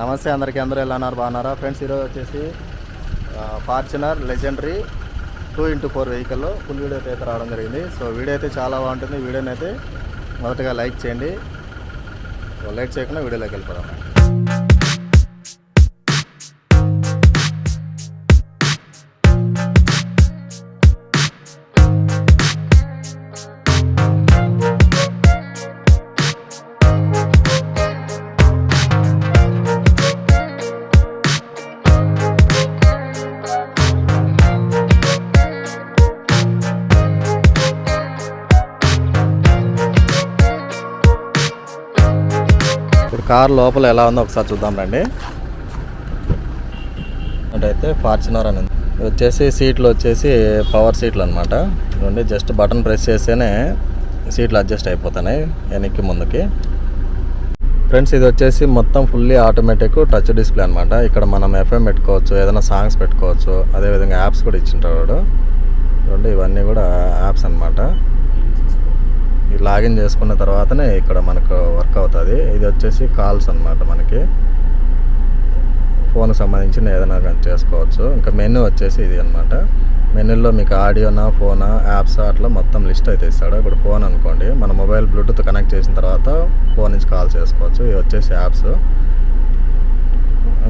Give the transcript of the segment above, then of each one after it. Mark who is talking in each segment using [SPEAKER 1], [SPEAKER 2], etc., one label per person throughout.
[SPEAKER 1] నమస్తే అందరికీ. అందరూ ఎలా ఉన్నారు? బాగున్నారా? ఫ్రెండ్స్ ఈరోజు వచ్చేసి Fortuner legendary two into four వెహికల్లో ఫుల్ వీడియో అయితే రావడం జరిగింది. సో వీడియో అయితే చాలా బాగుంటుంది. వీడియోని అయితే మొదటగా లైక్ చేయండి. లైక్ చేయకుండా వీడియోలోకి వెళ్ళిపోదాం. కార్ లోపల ఎలా ఉందో ఒకసారి చూద్దాం రండి. అంటే ఫార్చునర్ అని వచ్చేసి సీట్లు వచ్చేసి పవర్ సీట్లు అనమాట ఇవ్వండి జస్ట్ బటన్ ప్రెస్ చేస్తేనే సీట్లు అడ్జస్ట్ అయిపోతున్నాయి వెనక్కి ముందుకి. ఫ్రెండ్స్ ఇది వచ్చేసి మొత్తం ఫుల్లీ ఆటోమేటిక్ టచ్ డిస్ప్లే అనమాట ఇక్కడ మనం ఎఫ్ఎం పెట్టుకోవచ్చు ఏదైనా సాంగ్స్ పెట్టుకోవచ్చు అదేవిధంగా యాప్స్ కూడా ఇచ్చింటాడు వాడు. ఇవన్నీ కూడా యాప్స్ అనమాట ఈ లాగిన్ చేసుకున్న తర్వాతనే ఇక్కడ మనకు వర్క్ అవుతుంది. ఇది వచ్చేసి కాల్స్ అన్నమాట మనకి. ఫోన్కి సంబంధించిన ఏదైనా కానీ చేసుకోవచ్చు. ఇంకా మెనూ వచ్చేసి ఇది అనమాట మెనూలో మీకు ఆడియోనా ఫోనా యాప్స్ అట్లా మొత్తం లిస్ట్ అయితే ఇస్తాడు. ఇప్పుడు ఫోన్ అనుకోండి మన మొబైల్ బ్లూటూత్ కనెక్ట్ చేసిన తర్వాత ఫోన్ నుంచి కాల్ చేసుకోవచ్చు. ఇవి వచ్చేసి యాప్స్.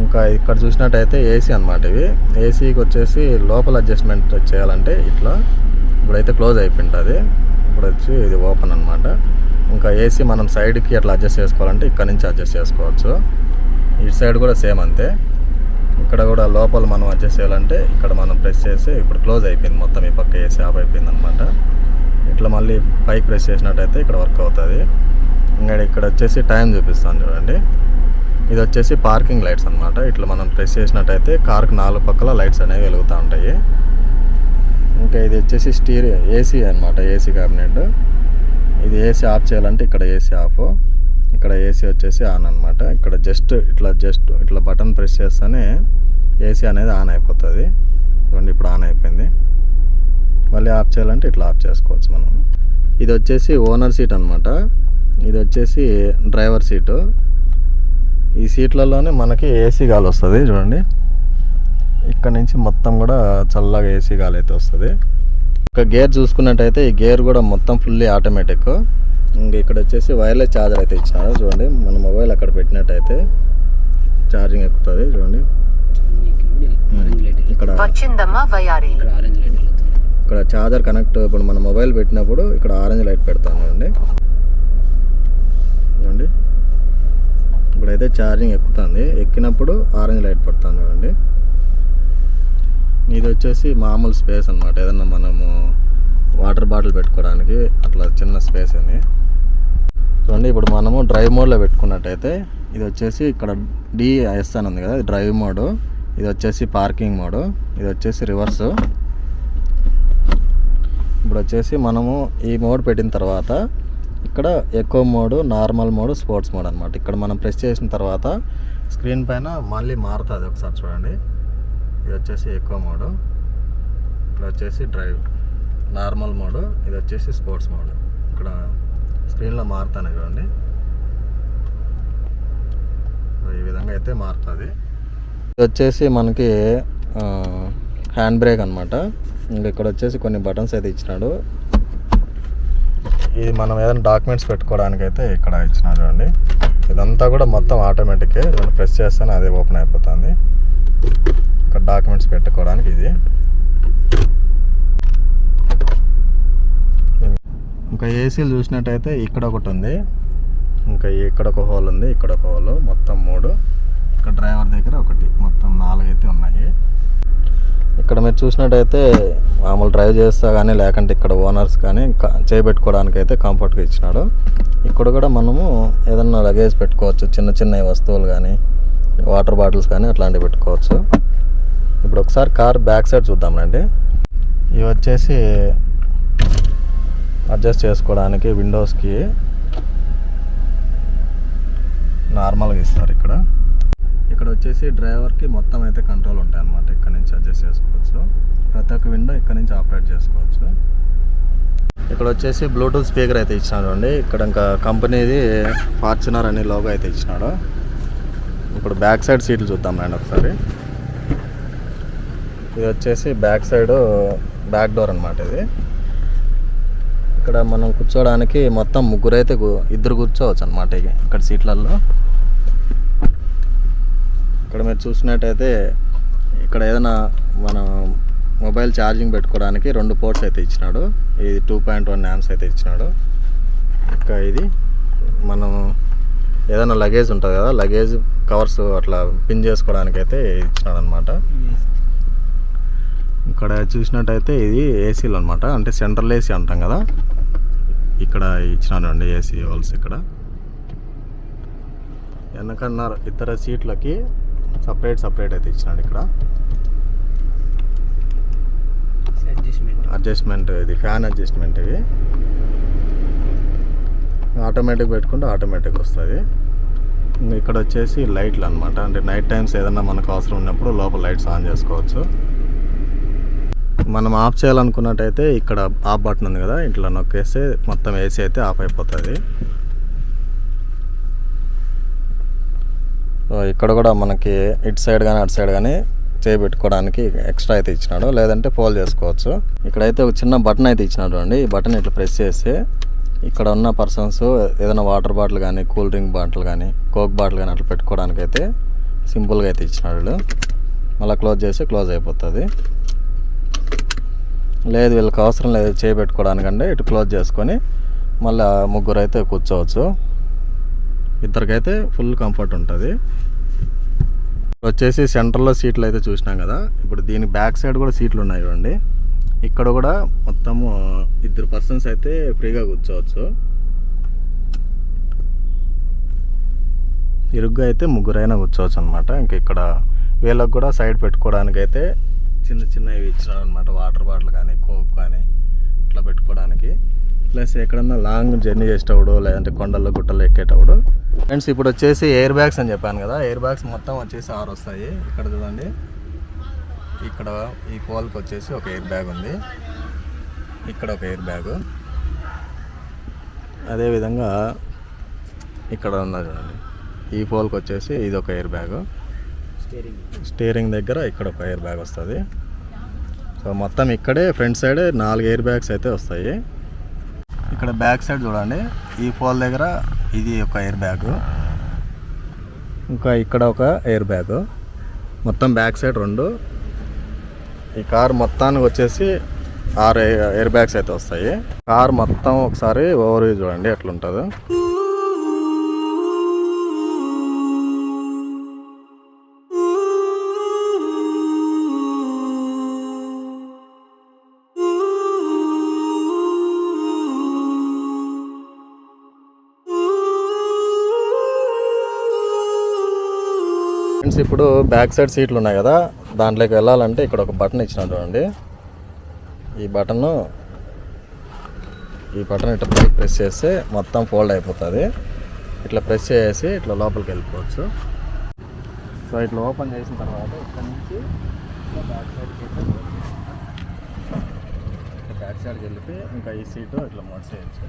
[SPEAKER 1] ఇంకా ఇక్కడ చూసినట్టయితే ఏసీ అనమాట ఇవి. ఏసీకి వచ్చేసి లోపల అడ్జస్ట్మెంట్ చేయాలంటే ఇట్లా. ఇప్పుడైతే క్లోజ్ అయిపోయింటుంది ఇప్పుడు వచ్చి ఇది ఓపెన్ అనమాట ఇంకా ఏసీ మనం సైడ్కి అట్లా అడ్జస్ట్ చేసుకోవాలంటే ఇక్కడ నుంచి అడ్జస్ట్ చేసుకోవచ్చు. ఇటు సైడ్ కూడా సేమ్ అంతే. ఇక్కడ కూడా లోపల మనం అడ్జస్ట్ చేయాలంటే ఇక్కడ మనం ప్రెస్ చేసి ఇప్పుడు క్లోజ్ అయిపోయింది మొత్తం ఈ పక్క ఏసీ ఆఫ్ అయిపోయింది అనమాట ఇట్లా మళ్ళీ పైకి ప్రెస్ చేసినట్టయితే ఇక్కడ వర్క్ అవుతుంది. ఇంకా ఇక్కడ వచ్చేసి టైం చూపిస్తాను చూడండి. ఇది వచ్చేసి పార్కింగ్ లైట్స్ అన్నమాట. ఇట్లా మనం ప్రెస్ చేసినట్టయితే కార్కి నాలుగు పక్కల లైట్స్ అనేవి వెలుగుతూ ఉంటాయి. ఇంకా ఇది వచ్చేసి స్టీర్ ఏసీ అనమాట ఏసీ క్యాబినెట్ ఇది ఏసీ ఆఫ్ చేయాలంటే ఇక్కడ ఏసీ ఆఫ్ ఇక్కడ ఏసీ వచ్చేసి ఆన్ అనమాట ఇక్కడ జస్ట్ ఇట్లా జస్ట్ ఇట్లా బటన్ ప్రెస్ చేస్తేనే ఏసీ అనేది ఆన్ అయిపోతుంది. చూడండి ఇప్పుడు ఆన్ అయిపోయింది. మళ్ళీ ఆఫ్ చేయాలంటే ఇట్లా ఆఫ్ చేసుకోవచ్చు మనం. ఇది వచ్చేసి ఓనర్ సీట్ అనమాట ఇది వచ్చేసి డ్రైవర్ సీటు ఈ సీట్లలోనే మనకి ఏసీ గాలి వస్తుంది చూడండి. ఇక్కడ నుంచి మొత్తం కూడా చల్లగా ఏసీ గాలి అయితే వస్తుంది. ఒక గేర్ చూసుకున్నట్టయితే ఈ గేర్ కూడా మొత్తం ఫుల్లీ ఆటోమేటిక్. ఇంక ఇక్కడ వచ్చేసి వైర్లెస్ ఛార్జర్ అయితే ఇచ్చినారు చూడండి. మన మొబైల్ అక్కడ పెట్టినట్టయితే ఛార్జింగ్ ఎక్కుతుంది చూడండి. ఇక్కడ
[SPEAKER 2] ఇక్కడ ఆరెంజ్ లైట్ వెలుగుతుంది.
[SPEAKER 1] ఇక్కడ ఛార్జర్ కనెక్ట్ ఇప్పుడు మన మొబైల్ పెట్టినప్పుడు ఇక్కడ ఆరెంజ్ లైట్ పెడతాను చూడండి. చూడండి. ఇప్పుడైతే ఛార్జింగ్ ఎక్కుతుంది ఎక్కినప్పుడు ఆరెంజ్ లైట్ పడుతుంది చూడండి. ఇది వచ్చేసి మామూలు స్పేస్ అనమాట ఏదన్నా మనము వాటర్ బాటిల్ పెట్టుకోవడానికి అట్లా చిన్న స్పేస్ అని. చూడండి ఇప్పుడు మనము డ్రైవ్ మోడ్లో పెట్టుకున్నట్టయితే ఇది వచ్చేసి ఇక్కడ డిఎస్ అని ఉంది కదా డ్రైవ్ మోడ్. ఇది వచ్చేసి పార్కింగ్ మోడు. ఇది వచ్చేసి రివర్స్. ఇప్పుడు వచ్చేసి మనము ఈ మోడ్ పెట్టిన తర్వాత ఇక్కడ ఎక్కువ mode normal mode sports mode అనమాట ఇక్కడ మనం ప్రెస్ చేసిన తర్వాత స్క్రీన్ పైన మళ్ళీ మారుతుంది ఒకసారి చూడండి. ఇది వచ్చేసి ఎక్కువ మోడ్. ఇక్కడ వచ్చేసి డ్రైవ్ నార్మల్ మోడ్. ఇది వచ్చేసి స్పోర్ట్స్ మోడ్. ఇక్కడ స్క్రీన్లో మారుతాను చూడండి. ఈ విధంగా అయితే మారుతుంది. ఇది వచ్చేసి మనకి హ్యాండ్ బ్రేక్ అనమాట ఇంకా ఇక్కడ వచ్చేసి కొన్ని బటన్స్ అయితే ఇచ్చినాడు. ఇది మనం ఏదైనా డాక్యుమెంట్స్ పెట్టుకోవడానికి అయితే ఇక్కడ ఇచ్చినాడు అండి ఇదంతా కూడా మొత్తం ఆటోమేటిక్. ప్రెస్ చేస్తేనే అదే ఓపెన్ అయిపోతుంది. ఇక్కడ డాక్యుమెంట్స్ పెట్టుకోవడానికి ఇది. ఇంకా ఏసీలు చూసినట్టయితే ఇక్కడ ఒకటి ఉంది. ఇంకా ఇక్కడ ఒక హోల్ ఉంది ఇక్కడ ఒక హోల్ మొత్తం మూడు. ఇక్కడ డ్రైవర్ దగ్గర ఒకటి మొత్తం నాలుగు అయితే ఉన్నాయి. ఇక్కడ మీరు చూసినట్టయితే మామూలు డ్రైవ్ చేస్తా కానీ లేకుంటే ఇక్కడ ఓనర్స్ కానీ చేపెట్టుకోవడానికి అయితే కంఫర్ట్గా ఇచ్చినాడు. ఇక్కడ కూడా మనము ఏదన్నా లగేజ్ పెట్టుకోవచ్చు చిన్న చిన్న వస్తువులు కానీ వాటర్ బాటిల్స్ కానీ అట్లాంటివి పెట్టుకోవచ్చు. ఇప్పుడు ఒకసారి కార్ బ్యాక్ సైడ్ చూద్దామండి ఇవి వచ్చేసి అడ్జస్ట్ చేసుకోవడానికి విండోస్కి నార్మల్గా ఇస్తారు ఇక్కడ. ఇక్కడ వచ్చేసి డ్రైవర్కి మొత్తం అయితే కంట్రోల్ ఉంటాయి అన్నమాట ఇక్కడ నుంచి అడ్జస్ట్ చేసుకోవచ్చు. ప్రతి ఒక్క విండో ఇక్కడ నుంచి ఆపరేట్ చేసుకోవచ్చు. ఇక్కడ వచ్చేసి బ్లూటూత్ స్పీకర్ అయితే ఇచ్చినాడు అండి ఇక్కడ ఇంకా కంపెనీది ఫార్చునర్ అనే లోగో అయితే ఇచ్చినాడు. ఇప్పుడు బ్యాక్ సైడ్ సీట్లు చూద్దాం రండి ఒకసారి. ఇది వచ్చేసి బ్యాక్ సైడ్ బ్యాక్ డోర్ అనమాట ఇది. ఇక్కడ మనం కూర్చోవడానికి మొత్తం ముగ్గురు అయితే ఇద్దరు కూర్చోవచ్చు అనమాట ఇక్కడ సీట్లలో ఇక్కడ మీరు చూసినట్టయితే ఇక్కడ ఏదైనా మనం మొబైల్ ఛార్జింగ్ పెట్టుకోవడానికి రెండు పోర్ట్స్ అయితే ఇచ్చినాడు. ఇది టూ పాయింట్ వన్ యామ్స్ అయితే ఇచ్చినాడు. ఇంకా ఇది మనం ఏదైనా లగేజ్ ఉంటుంది కదా లగేజ్ కవర్స్ అట్లా పిన్ చేసుకోవడానికి అయితే ఇచ్చినాడు అనమాట hmm. ఇక్కడ చూసినట్టయితే ఇది ఏసీలు అనమాట అంటే సెంట్రల్ ఏసీ అంటాం కదా. ఇక్కడ ఇచ్చినాడు అండి ఏసీ హోల్స్ ఇక్కడ. వెనకన్న ఇతర సీట్లకి సపరేట్ సపరేట్ అయితే ఇచ్చినాడు ఇక్కడ.
[SPEAKER 2] అడ్జస్ట్మెంట్
[SPEAKER 1] ఇది ఫ్యాన్ అడ్జస్ట్మెంట్ ఇవి. ఆటోమేటిక్ పెట్టుకుంటే ఆటోమేటిక్ వస్తుంది. ఇంకా ఇక్కడ వచ్చేసి లైట్లు అనమాట అంటే నైట్ టైమ్స్ ఏదైనా మనకు అవసరం ఉన్నప్పుడు లోపల లైట్స్ ఆన్ చేసుకోవచ్చు. మనం ఆఫ్ చేయాలనుకున్నట్టయితే ఇక్కడ ఆఫ్ బటన్ ఉంది కదా ఇట్లా నొక్కేస్తే మొత్తం ఏసీ అయితే ఆఫ్ అయిపోతుంది. ఇక్కడ కూడా మనకి ఇటు సైడ్ కానీ అటు సైడ్ కానీ చేయి పెట్టుకోవడానికి ఎక్స్ట్రా అయితే ఇచ్చినాడు. లేదంటే ఫోల్ చేసుకోవచ్చు. ఇక్కడైతే ఒక చిన్న బటన్ అయితే ఇచ్చినాడు అండి ఈ బటన్ ఇట్లా ప్రెస్ చేస్తే ఇక్కడ ఉన్న పర్సన్స్ ఏదైనా వాటర్ బాటిల్ కానీ కూల్ డ్రింక్ బాటిల్ కానీ కోక్ బాటిల్ కానీ అట్లా పెట్టుకోవడానికి అయితే సింపుల్గా అయితే ఇచ్చినాడు మళ్ళీ క్లోజ్ చేసి క్లోజ్ అయిపోతుంది. లేదు వీళ్ళకి అవసరం లేదు చేపెట్టుకోవడానికంటే ఇటు క్లోజ్ చేసుకొని మళ్ళీ ముగ్గురు అయితే కూర్చోవచ్చు. ఇద్దరికైతే ఫుల్ కంఫర్ట్ ఉంటుంది. వచ్చేసి సెంటర్లో సీట్లు అయితే చూసినాం కదా. ఇప్పుడు దీని బ్యాక్ సైడ్ కూడా సీట్లు ఉన్నాయి చూడండి. ఇక్కడ కూడా మొత్తము ఇద్దరు పర్సన్స్ అయితే ఫ్రీగా కూర్చోవచ్చు. ఇరుగ్గా అయితే ముగ్గురైనా కూర్చోవచ్చు అనమాట ఇంక ఇక్కడ వీళ్ళకి కూడా సైడ్ పెట్టుకోవడానికి అయితే చిన్న చిన్నవి ఇచ్చినాడు అనమాట వాటర్ బాటిల్ కానీ కోక్ కానీ ఇట్లా పెట్టుకోవడానికి. ప్లస్ ఎక్కడన్నా లాంగ్ జర్నీ చేసేటప్పుడు లేదంటే కొండల్లో గుట్టలు ఎక్కేటప్పుడు. ఫ్రెండ్స్ ఇప్పుడు వచ్చేసి ఎయిర్ బ్యాగ్స్ అని చెప్పాను కదా. ఎయిర్ బ్యాగ్స్ మొత్తం వచ్చేసి ఆరు వస్తాయి. ఇక్కడ చూడండి. ఇక్కడ ఈ పోల్కి వచ్చేసి ఒక ఎయిర్ బ్యాగ్ ఉంది. ఇక్కడ ఒక ఎయిర్ బ్యాగ్ అదేవిధంగా ఇక్కడ ఉన్నది చూడండి. ఈ పోల్కి వచ్చేసి ఇది ఒక ఎయిర్ బ్యాగ్
[SPEAKER 2] స్టీరింగ్.
[SPEAKER 1] దగ్గర ఇక్కడ ఒక ఎయిర్ బ్యాగ్ వస్తుంది. సో మొత్తం ఇక్కడే ఫ్రంట్ సైడ్ నాలుగు ఎయిర్ బ్యాగ్స్ అయితే వస్తాయి. ఇక్కడ బ్యాక్ సైడ్ చూడండి. ఈ పోల్ దగ్గర ఇది ఒక ఎయిర్ బ్యాగ్. ఇంకా ఇక్కడ ఒక ఎయిర్ బ్యాగ్. మొత్తం బ్యాక్ సైడ్ రెండు. ఈ కార్ మొత్తానికి వచ్చేసి ఆరు ఎయిర్ బ్యాగ్స్ అయితే వస్తాయి. కార్ మొత్తం ఒకసారి ఓవర్ చూడండి ఎట్లుంటుందో. ఇప్పుడు బ్యాక్ సైడ్ సీట్లు ఉన్నాయి కదా దాంట్లోకి వెళ్ళాలంటే ఇక్కడ ఒక బటన్ ఇచ్చినాడు చూడండి. ఈ బటన్ ఈ బటన్ ఇట్లా పైకి ప్రెస్ చేస్తే మొత్తం ఫోల్డ్ అయిపోతుంది. ఇట్లా ప్రెస్ చేసి ఇట్లా లోపలికి వెళ్ళిపోవచ్చు. సో ఇట్లా ఓపెన్ చేసిన తర్వాత ఇక్కడ నుంచి బ్యాక్ సైడ్కి బ్యాక్ సైడ్కి వెళ్ళిపోయి ఇంకా ఈ సీటు ఇట్లా మడిచేయచ్చు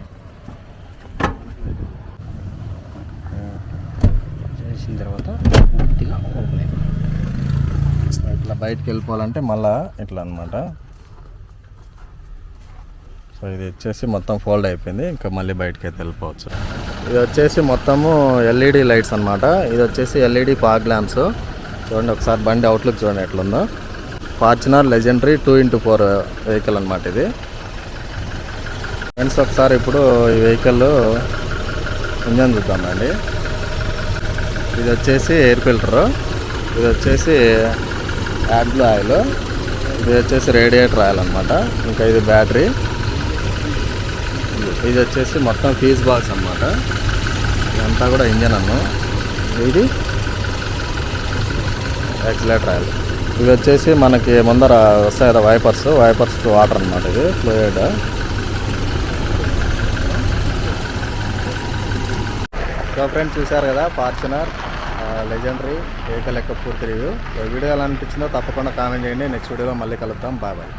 [SPEAKER 2] చేసిన తర్వాత పూర్తిగా ఓపెన్ అయిపోయింది
[SPEAKER 1] ఇట్లా బయటకు వెళ్ళిపోవాలంటే మళ్ళా ఇట్లా అనమాట సో ఇది వచ్చేసి మొత్తం ఫోల్డ్ అయిపోయింది. ఇంకా మళ్ళీ బయటకి అయితే వెళ్ళిపోవచ్చు. ఇది వచ్చేసి మొత్తము ఎల్ఈడి లైట్స్ అనమాట ఇది వచ్చేసి ఎల్ఈడి పార్క్ ల్యాంప్స్. చూడండి ఒకసారి బండి అవుట్లుక్ చూడండి ఎట్లుందో. Fortuner legendary two into four vehicle అనమాట ఇది. ఫ్రెండ్స్ ఒకసారి ఇప్పుడు ఈ వెహికల్ ఇంజన్ చూద్దామండి ఇది వచ్చేసి ఎయిర్ ఫిల్టరు. ఇది వచ్చేసి యాడ్బ్లూ ఆయిల్. ఇది వచ్చేసి రేడియేటర్ ఆయిల్ అనమాట ఇంకా ఇది బ్యాటరీ. ఇది వచ్చేసి మొత్తం ఫీజ్ బాక్స్ అనమాట ఇదంతా కూడా ఇంజన్ అన్ను. ఇది యాక్సిలేటర్ ఆయిల్. ఇవి వచ్చేసి మనకి ముందర వస్తాయి కదా వైపర్స్. వైపర్స్ వాటర్ అనమాట ఇది ఫ్లూయిడ్. సో ఫ్రెండ్స్ చూశారు కదా ఫార్చునర్. లెజెండరీ వెహికల్ లెక్క పూర్తి రివ్యూ. వీడియో ఎలా అనిపించిందో తప్పకుండా కామెంట్ చేయండి. నెక్స్ట్ వీడియోలో మళ్ళీ కలుద్దాం. Bye bye.